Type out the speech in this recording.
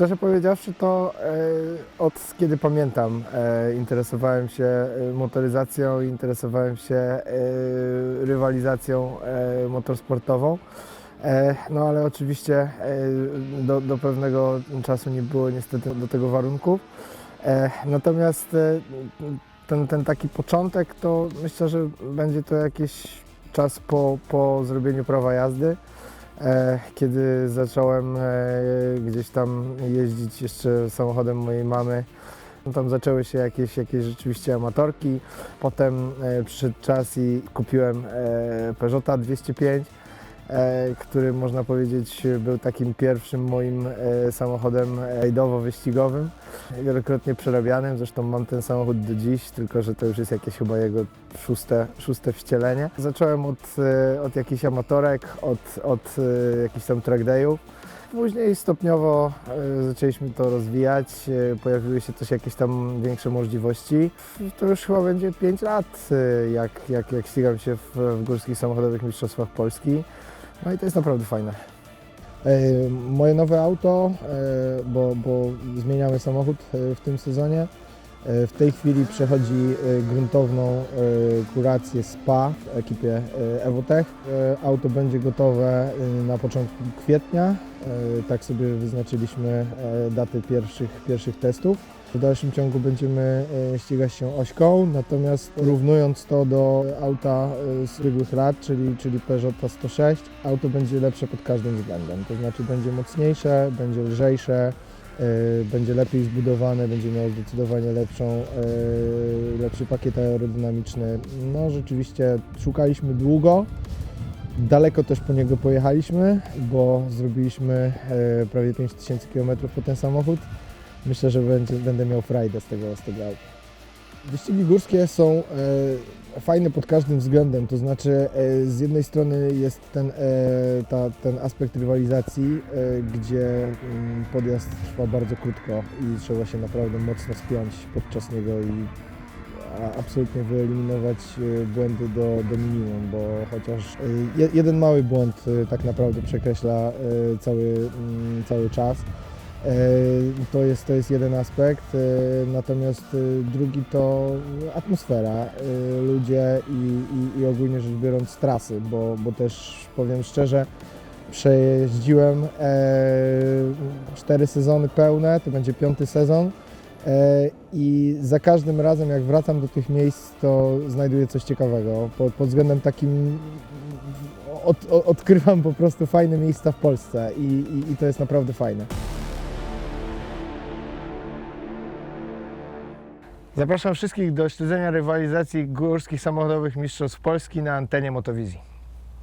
Szczerze powiedziawszy, to e, od kiedy pamiętam, e, interesowałem się e, motoryzacją, interesowałem się rywalizacją motorsportową. No ale oczywiście do, do pewnego czasu nie było niestety do tego warunków. Natomiast ten, ten taki początek to myślę, że będzie to jakiś czas po, po zrobieniu prawa jazdy. E, kiedy zacząłem e, gdzieś tam jeździć jeszcze samochodem mojej mamy, tam zaczęły się jakieś, jakieś rzeczywiście amatorki. Potem e, przyszedł czas i kupiłem Peugeota 205, e, który można powiedzieć był takim pierwszym moim e, samochodem rajdowo-wyścigowym. Wielokrotnie przerabianym, zresztą mam ten samochód do dziś, tylko że to już jest jakieś chyba jego szóste, szóste wcielenie. Zacząłem od, e, od jakichś amatorek, od, od e, jakichś tam track dayów. Później stopniowo e, zaczęliśmy to rozwijać, e, pojawiły się też jakieś tam większe możliwości. To już chyba będzie 5 lat, e, jak, jak, jak ścigam się w, w górskich samochodowych mistrzostwach Polski. No i to jest naprawdę fajne. E, Moje nowe auto, e, bo, bo zmieniamy samochód e, w tym sezonie. E, W tej chwili przechodzi e, gruntowną e, kurację SPA w ekipie Evotech. Auto będzie gotowe na początku kwietnia. Tak sobie wyznaczyliśmy daty pierwszych, pierwszych testów. W dalszym ciągu będziemy ścigać się ośką, natomiast porównując to do auta z ubiegłych lat, czyli, czyli Peugeot 106, auto będzie lepsze pod każdym względem. To znaczy będzie mocniejsze, będzie lżejsze, będzie lepiej zbudowane, będzie miało zdecydowanie lepszą, e, lepszy pakiet aerodynamiczny. No rzeczywiście szukaliśmy długo. Daleko też po niego pojechaliśmy, bo zrobiliśmy e, prawie 5000 km po ten samochód. Myślę, że będzie, będę miał frajdę z tego, z tego auta. Wyścigi górskie są e, fajne pod każdym względem, to znaczy e, z jednej strony jest ten, e, ta, ten aspekt rywalizacji, e, gdzie mm, podjazd trwa bardzo krótko i trzeba się naprawdę mocno spiąć podczas niego i a, absolutnie wyeliminować e, błędy do, do minimum, bo chociaż e, je- jeden mały błąd e, tak naprawdę przekreśla e, cały, mm, cały czas. E, To jest, to jest jeden aspekt, e, natomiast e, drugi to atmosfera, ludzie i, i, i ogólnie rzecz biorąc trasy, bo, bo też powiem szczerze, przejeździłem cztery sezony pełne, to będzie piąty sezon i za każdym razem jak wracam do tych miejsc, to znajduję coś ciekawego. Pod, pod względem takim od, odkrywam po prostu fajne miejsca w Polsce i, i, i to jest naprawdę fajne. Zapraszam wszystkich do śledzenia rywalizacji górskich samochodowych mistrzostw Polski na antenie Motowizji.